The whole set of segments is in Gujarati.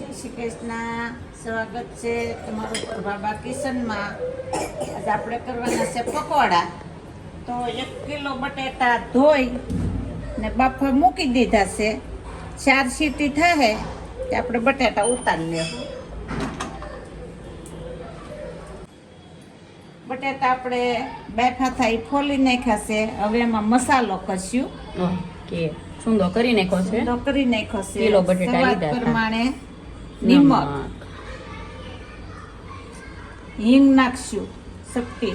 જય શ્રી કૃષ્ણ. સ્વાગત છે તમારું પ્રભાબા કિશનમાં. આજે આપણે કરવાના છે પકોડા. તો એક કિલો બટેટા ધોઈ ને બાફા મૂકી દીધા છે. ચાર સીટી થાય તે આપણે બટેટા ઉતારી લેવું બટેટા આપણે બેફા થાય ફોલી નાખ્યા છે. હવે એમાં મસાલો કસ્યું. કે છૂંદો કરી નાખ્યો છે. છૂંદો કરી નાખ્યો છે. કિલો બટેટા લીધા પ્રમાણે નિમક. હિંગ નાખશું શક્તિ.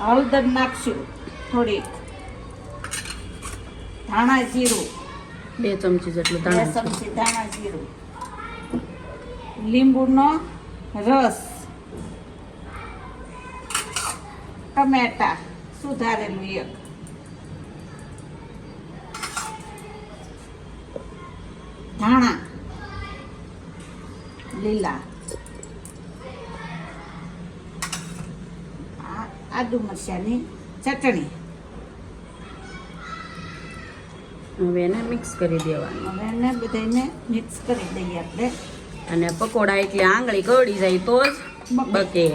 હળદર નાખશું થોડીક. ધાણા જીરું. બે ચમચી જેટલું બે ચમચી ધાણા જીરું. લીંબુનો રસ. ટમેટા સુધારેલું એક. ધાણા. લીલા આદુ મરચાંની ચટણી હવે એને મિક્સ કરી દેવાનું હવે એને બધાને મિક્સ કરી દઈએ આપણે અને પકોડા એટલે આંગળી ગળી જાય તો જ બકે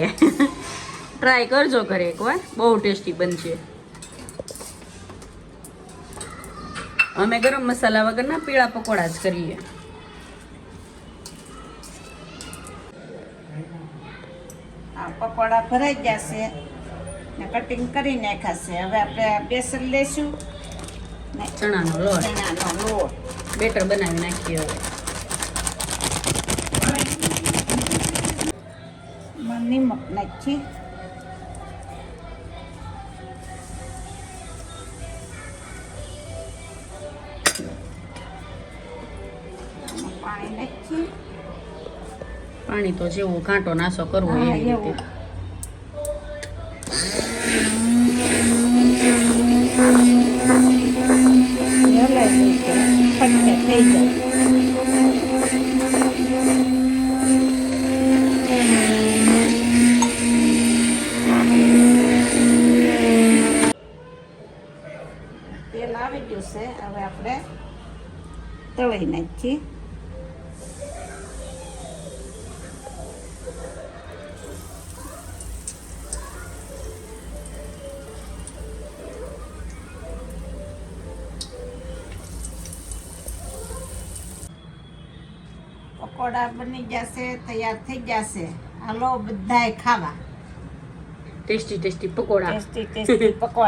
ટ્રાય કરજો ઘરે એકવાર બહુ ટેસ્ટી બનશે અમે ગરમ મસાલા વગરના પીળા પકોડા જ કરીએ આ પકોડા ભરાઈ ગયા છે. ને કટિંગ કરી નાખ્યા છે. હવે આપણે બેસન લેશું. ને ચણાનો લોટ ચણાનો લોટ બેટર બનાવી નાખીએ હવે. નિમક નાખી. પાણી નાખી. પાણી તો જેવો કાંટો નાસો કરવો એવું. રીતે. તેલ આવી ગયું છે. હવે આપણે તળી નાખીએ પકોડા બની જશે તૈયાર થઈ જશે. હાલો બધાય ખાવા. Tasty tasty pakoda. Tasty tasty pakoda.